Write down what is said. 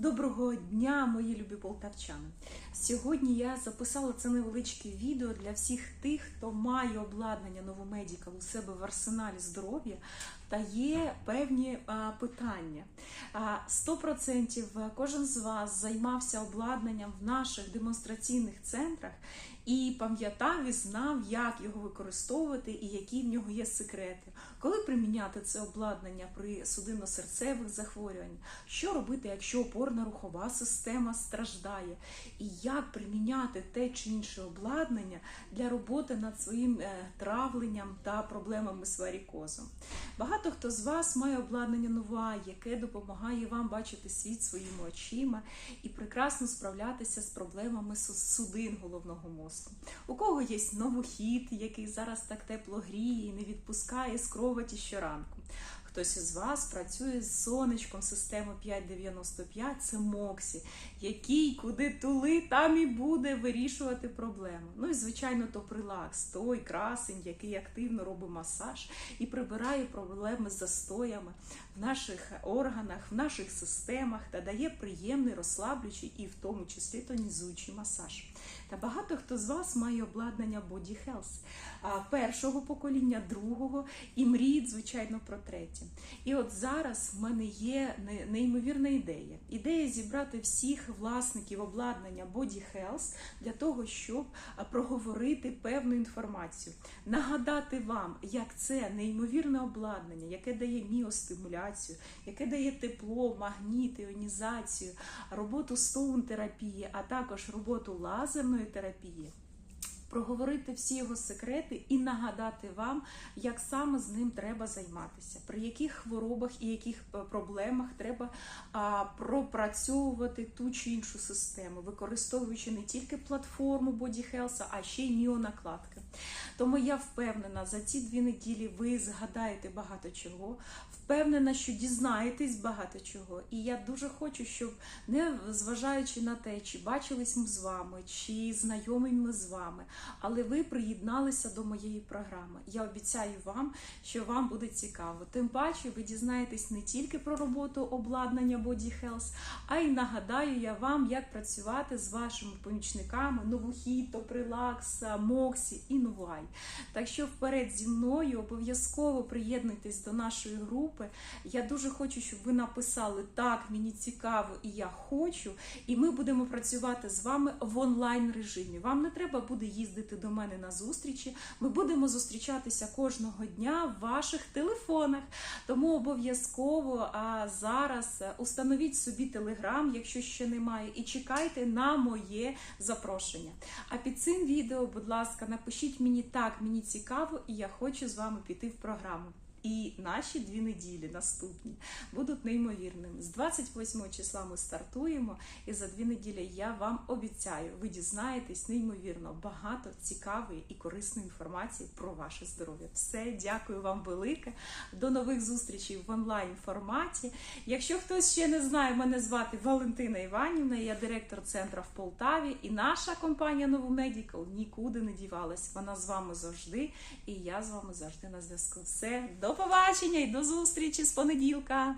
Доброго дня, мої любі полтавчани. Сьогодні я записала це невеличке відео для всіх тих, хто має обладнання новомедікал у себе в арсеналі здоров'я та є певні питання. А, 100% кожен з вас займався обладнанням в наших демонстраційних центрах і пам'ятав і знав, як його використовувати і які в нього є секрети. Коли приміняти це обладнання при судинно-серцевих захворюваннях, що робити, якщо опорно-рухова система страждає, і як приміняти те чи інше обладнання для роботи над своїм е, травленням та проблемами з варікозом. Багато хто з вас має обладнання нова, яке допомагає вам бачити світ своїми очима і прекрасно справлятися з проблемами судин головного мозку. У кого є новохід, який зараз так тепло гріє і не відпускає з кроваті щоранку. Хтось із вас працює з сонечком системи 595, це Моксі, який куди тули, там і буде вирішувати проблему. Ну і звичайно, то прилакс, той красень, який активно робить масаж і прибирає проблеми з застоями в наших органах, в наших системах та дає приємний, розслаблюючий і в тому числі тонізуючий масаж. Та багато хто з вас має обладнання Body Health першого покоління, другого і мріють, звичайно, про третє. І от зараз в мене є неймовірна ідея. Ідея зібрати всіх власників обладнання Body Health для того, щоб проговорити певну інформацію, нагадати вам, як це неймовірне обладнання, яке дає міостимуляцію, яке дає тепло, магніт, іонізацію, роботу стоун-терапії, а також роботу лазерної терапії. Проговорити всі його секрети і нагадати вам, як саме з ним треба займатися, при яких хворобах і яких е, проблемах треба а, пропрацьовувати ту чи іншу систему, використовуючи не тільки платформу Body Health, а ще й міонакладки. Тому я впевнена, за ці дві неділі ви згадаєте багато чого, впевнена, що дізнаєтесь багато чого. І я дуже хочу, щоб не зважаючи на те, чи бачились ми з вами, чи знайомі з вами, але ви приєдналися до моєї програми. Я обіцяю вам, що вам буде цікаво. Тим паче, ви дізнаєтесь не тільки про роботу обладнання Body Health, а й нагадаю я вам, як працювати з вашими помічниками Новохід, Топрилакс, Моксі і Новуай. Так що вперед зі мною обов'язково приєднуйтесь до нашої групи. Я дуже хочу, щоб ви написали так, мені цікаво і я хочу. І ми будемо працювати з вами в онлайн режимі. Вам не треба буде їздити до мене на зустрічі. Ми будемо зустрічатися кожного дня в ваших телефонах. Тому обов'язково зараз е, установіть собі телеграм, якщо ще немає, і чекайте на моє запрошення. А під цим відео, будь ласка, напишіть мені так, мені цікаво, і я хочу з вами піти в програму. І наші дві неділі наступні будуть неймовірними. З 28 числа ми стартуємо, і за дві неділі я вам обіцяю, ви дізнаєтесь неймовірно багато цікавої і корисної інформації про ваше здоров'я. Все, дякую вам велике. До нових зустрічей в онлайн форматі. Якщо хтось ще не знає, мене звати Валентина Іванівна, я директор центру в Полтаві, і наша компанія Новомедікал нікуди не дівалась. Вона з вами завжди, і я з вами завжди на зв'язку. Все, до побачення і до зустрічі з понеділка.